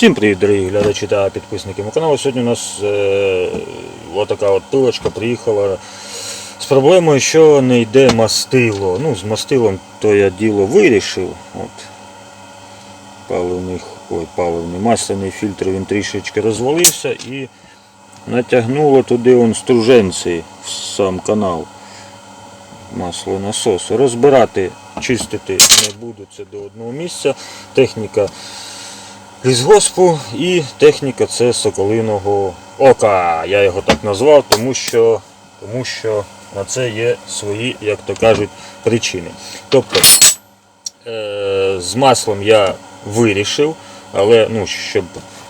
Всім привіт, дорогі глядачі та підписники мого каналу. Сьогодні у нас е, отака от пилочка приїхала з проблемою, що не йде мастило. Ну, з мастилом то я діло вирішив. От. Паливний, ой, паливний масляний фільтр він трішечки розвалився і натягнуло туди он струженці в сам канал маслонасосу. Розбирати, чистити не буду це до одного місця. Техніка лісгоспу і техніка це соколиного ока. Я його так назвав, тому що, тому що на це є свої, як то кажуть, причини. Тобто е, з маслом я вирішив, але ну, щоб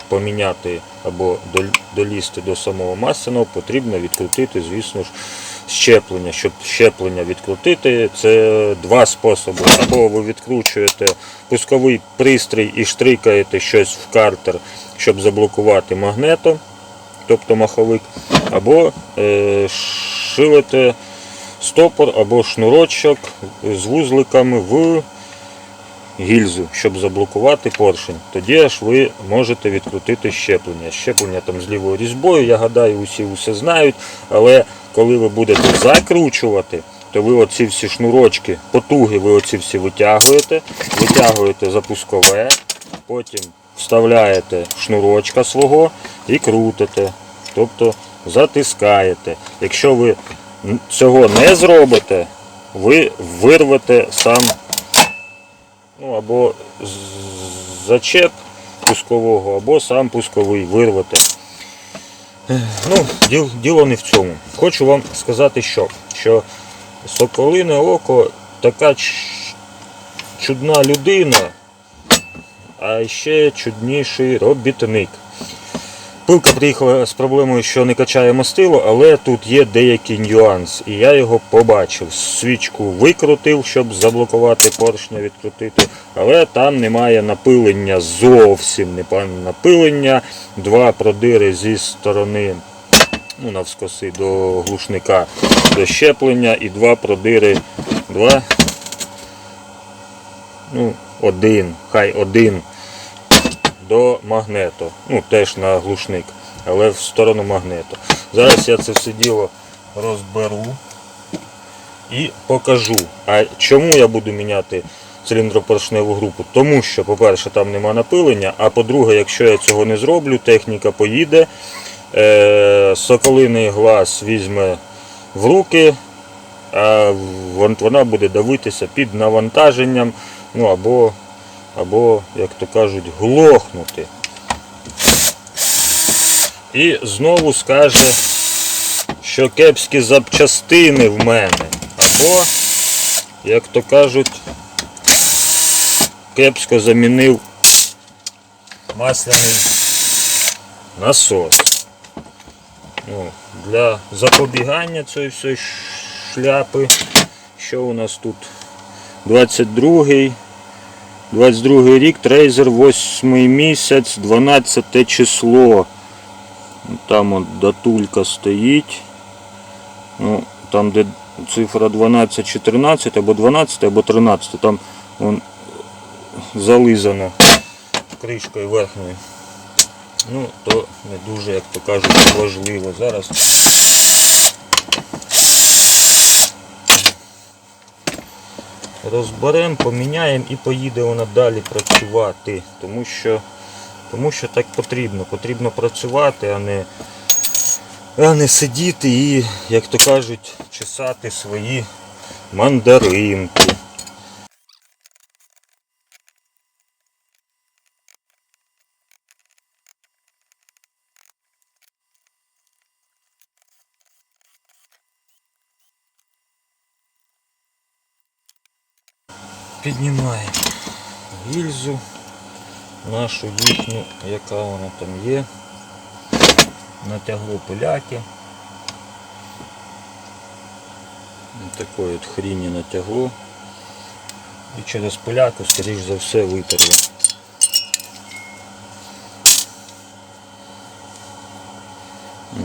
поміняти або дол- долізти до самого масляного, потрібно відкрутити, звісно ж, щеплення. Щоб щеплення відкрутити, це два способи. Або ви відкручуєте пусковий пристрій і штрикаєте щось в картер, щоб заблокувати магнето, тобто маховик, або е, шилите стопор або шнурочок з вузликами в гільзу, щоб заблокувати поршень. Тоді аж ви можете відкрутити щеплення. Щеплення там з лівою різьбою, я гадаю, усі усе знають, але коли ви будете закручувати, то ви оці всі шнурочки, потуги ви оці всі витягуєте, витягуєте запускове, потім вставляєте шнурочка свого і крутите. Тобто затискаєте. Якщо ви цього не зробите, ви вирвете сам ну, або зачеп пускового, або сам пусковий вирвати. Ну, діл- діло не в цьому. Хочу вам сказати, що, що Соколине око така чудна людина, а ще чудніший робітник. Пилка приїхала з проблемою, що не качає мастило, але тут є деякий нюанс, і я його побачив. Свічку викрутив, щоб заблокувати поршня, відкрутити, але там немає напилення зовсім немає напилення. Два продири зі сторони ну, навскоси до глушника до щеплення і два продири. Два. Ну, один, хай один до магнету. Ну, теж на глушник, але в сторону магнету. Зараз я це все діло розберу і покажу. А чому я буду міняти циліндропоршневу групу? Тому що, по-перше, там нема напилення, а по-друге, якщо я цього не зроблю, техніка поїде, е- соколиний глаз візьме в руки, а вона буде давитися під навантаженням, ну або або, як то кажуть, глохнути. І знову скаже, що кепські запчастини в мене. Або, як то кажуть, кепсько замінив масляний насос. Ну, для запобігання цієї всієї шляпи, що у нас тут 22-й 22 рік, трейзер, 8 місяць, 12 число. Там от датулька стоїть. Ну, там де цифра 12 чи 13, або 12, або 13, там вон зализано кришкою верхньою. Ну, то не дуже, як то кажуть, важливо. Зараз розберемо, поміняємо і поїде вона далі працювати. Тому що, тому що так потрібно. Потрібно працювати, а не, а не сидіти і, як то кажуть, чесати свої мандаринки. Піднімаємо гільзу нашу їхню, яка вона там є. Натягло поляки. Такої от хріні натягло. І через поляку, скоріш за все, витерли.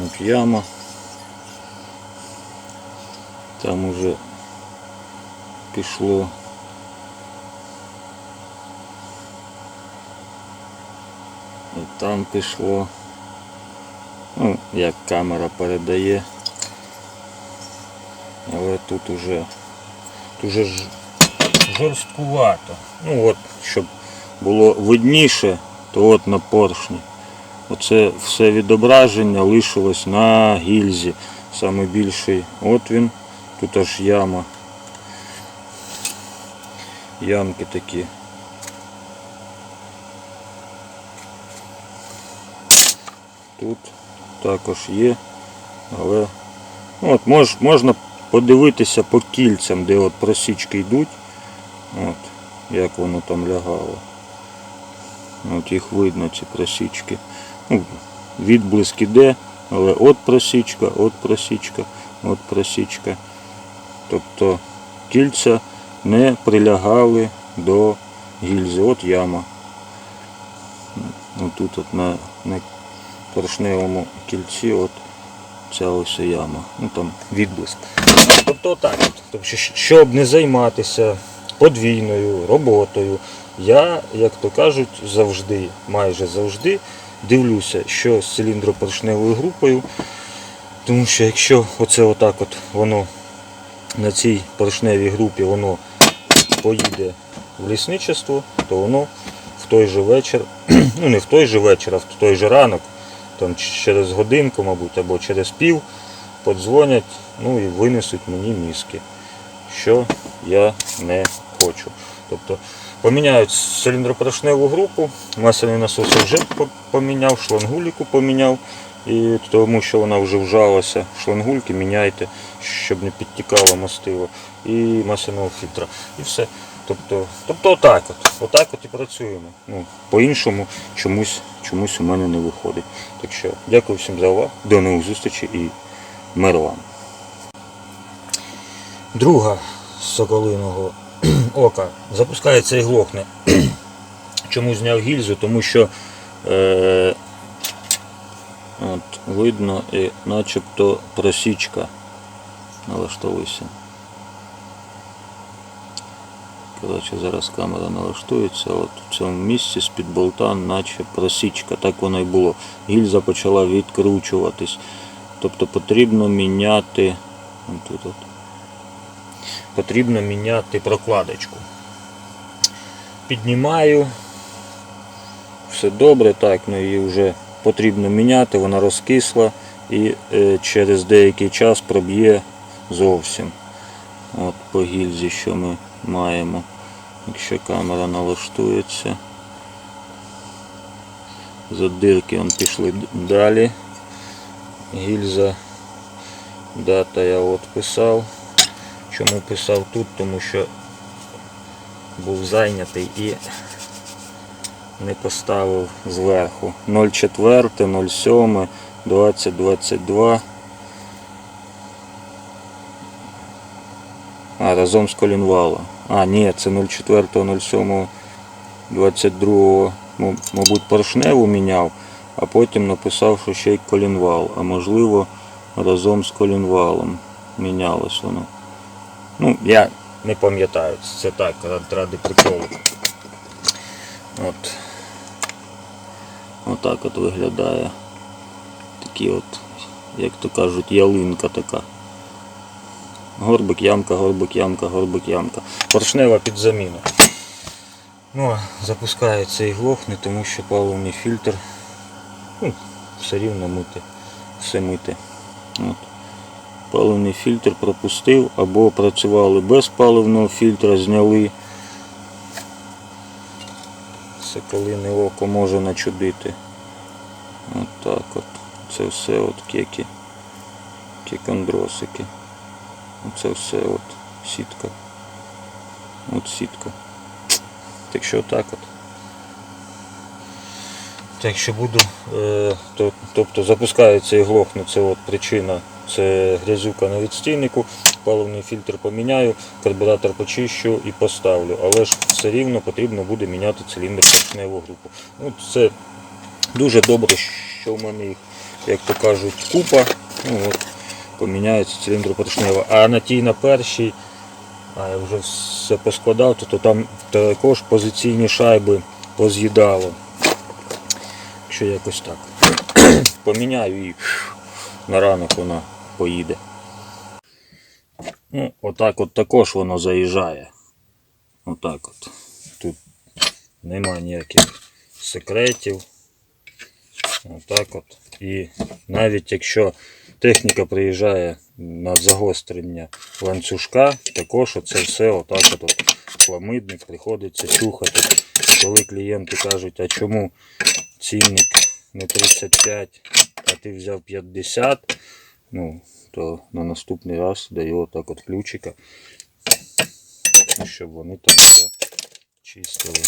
От яма. Там уже пішло там пішло. Ну, як камера передає. Але тут уже, тут уже жорсткувато. Ну от, щоб було видніше, то от на поршні. Оце все відображення лишилось на гільзі. Саме більший. От він. Тут аж яма. Ямки такі. Тут також є. Але ну, от мож, можна подивитися по кільцям, де от просічки йдуть. От, як воно там лягало. От їх видно, ці просічки. Ну, відблиск іде, але от просічка, от просічка, от просічка. Тобто кільця не прилягали до гільзи. От яма. Отут от на, на поршневому кільці от ця ось яма. Ну там відблиск. Тобто так. Тобто, щоб не займатися подвійною роботою, я, як то кажуть, завжди, майже завжди дивлюся, що з циліндропоршневою групою. Тому що якщо оце отак от воно на цій поршневій групі воно поїде в лісничество, то воно в той же вечір, ну не в той же вечір, а в той же ранок, там через годинку, мабуть, або через пів, подзвонять, ну і винесуть мені мізки, що я не хочу. Тобто поміняють циліндропорошневу групу, масляний насос вже поміняв, шлангуліку поміняв, і тому що вона вже вжалася, шлангульки міняйте, щоб не підтікало мастило, і масляного фільтра. І все. Тобто, тобто отак от, отак от і працюємо. Ну, по-іншому чомусь, чомусь у мене не виходить. Так що дякую всім за увагу. До нових зустрічей і мир вам. Друга з соколиного ока запускається і глохне. Чому зняв гільзу? Тому що е, от, видно і начебто просічка налаштовується. Коротше, зараз камера налаштується, от в цьому місці з-під болта наче просічка, так воно і було. Гільза почала відкручуватись. Тобто потрібно міняти. тут от. Потрібно міняти прокладочку. Піднімаю. Все добре, так, ну її вже потрібно міняти, вона розкисла і е, через деякий час проб'є зовсім. От по гільзі, що ми маємо. Якщо камера налаштується. Задирки он пішли далі. Гільза. Дата я от писав. Чому писав тут? Тому що був зайнятий і не поставив зверху. 04, 07, 2022. А, разом з колінвала. А, ні, це 04, 07, 22, м- мабуть, поршневу міняв, а потім написав, що ще й колінвал. А можливо, разом з колінвалом мінялось воно. Ну, я не пам'ятаю, це так, ради приколу. От. Отак от виглядає. Такі от, як то кажуть, ялинка така. Горбик, ямка, горбик, ямка, горбик, ямка. Поршнева під заміну. Ну, запускається і глохне, тому що паливний фільтр ну, все рівно мити. Все мити. От. Паливний фільтр пропустив або працювали без паливного фільтра, зняли. Соколине око може начудити. От так от. Це все от кеки. Кекандросики. Оце все от сітка. От сітка. Так що так от. Так що буду, е, то, тобто запускається і глохне, це от причина, це грязюка на відстійнику, паливний фільтр поміняю, карбюратор почищу і поставлю. Але ж все рівно потрібно буде міняти циліндр поршневу групу. Ну, це дуже добре, що в мене їх, як то кажуть, купа. Ну, от, поміняється циліндр поршнева. А на тій на першій, а я вже все поскладав, то, то там також позиційні шайби поз'їдало. що якось так. Поміняю і на ранок вона поїде. Ну, отак от також воно заїжджає. Отак от. Тут нема ніяких секретів. Отак от. І навіть якщо техніка приїжджає на загострення ланцюжка, також оце все отак от, пламидник приходиться чухати. Коли клієнти кажуть, а чому цінник не 35, а ти взяв 50, ну, то на наступний раз даю отак от ключика, щоб вони там все чистили.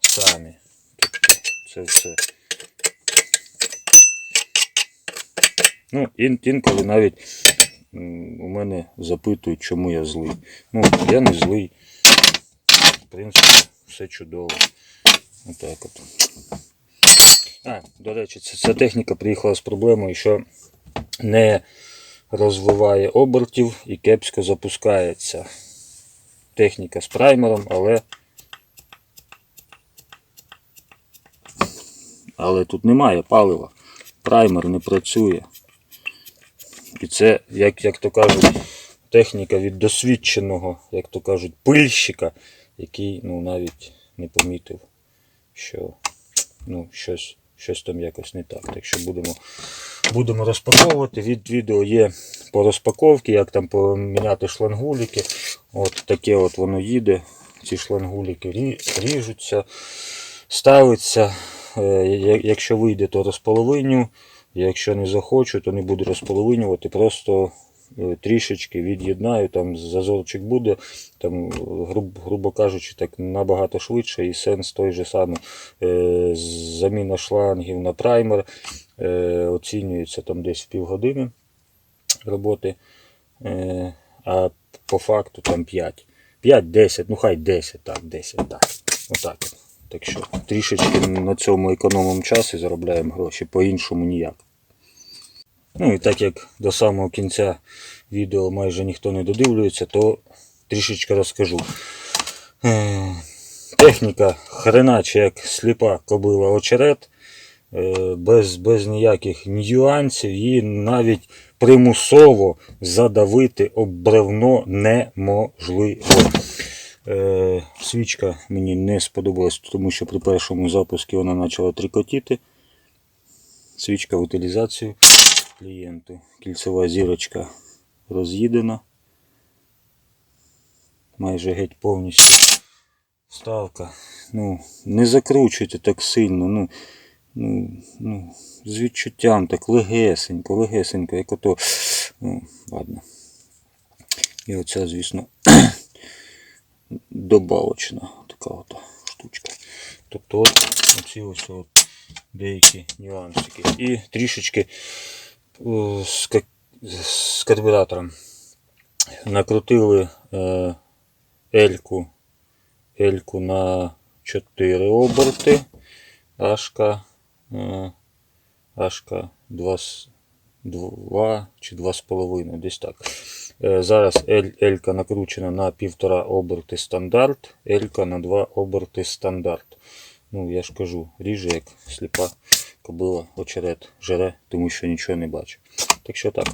Самі. Це все. Ну, ін, інколи навіть у мене запитують, чому я злий. Ну, я не злий. В принципі, все чудово. Отак от. А, до речі, ця техніка приїхала з проблемою, що не розвиває обертів і кепсько запускається. Техніка з праймером, але. Але тут немає палива. Праймер не працює. І це, як, як то кажуть, техніка від досвідченого, як то кажуть, пильщика, який ну, навіть не помітив, що ну, щось, щось там якось не так. Так що будемо, будемо розпаковувати. Від відео є по розпаковці, як там поміняти шлангуліки. От таке от воно їде. Ці шлангуліки ріжуться, ставиться. Е, Якщо вийде, то розполовиню. Якщо не захочу, то не буду розполовинювати, просто е, трішечки від'єднаю, там зазорчик буде, там, грубо, грубо кажучи, так набагато швидше і сенс той же самий. Е, Заміна шлангів на праймер оцінюється там десь в півгодини роботи, а по факту там 5. 5-10, ну хай 10, так, 10, так. Отак. Так що трішечки на цьому економимо час і заробляємо гроші, по-іншому ніяк. Ну і так як до самого кінця відео майже ніхто не додивлюється, то трішечки розкажу. Е, Техніка хреначе як сліпа кобила очерет, е, без, без ніяких нюансів, її навіть примусово задавити об бревно неможливо. Е, свічка мені не сподобалась, тому що при першому запуску вона почала трикотіти. Свічка в утилізацію клієнту. Кільцева зірочка роз'їдена. Майже геть повністю. Вставка. Ну, не закручуйте так сильно. Ну, ну, ну, з відчуттям так легесенько, легесенько, як ото. Ну, ладно. І оця, звісно, добавочна така от штучка. Тобто от оці ось от деякі нюансики. І трішечки е, з, карбюратором накрутили ельку, ельку на 4 оберти, ашка, е, ашка 2, с- 2 чи 2,5, десь так. Е, Зараз ель, елька накручена на 1,5 оберти стандарт, елька на 2 оберти стандарт. Ну, я ж кажу, ріже як сліпа кобила очерет жере, тому що нічого не бачу. Так що так.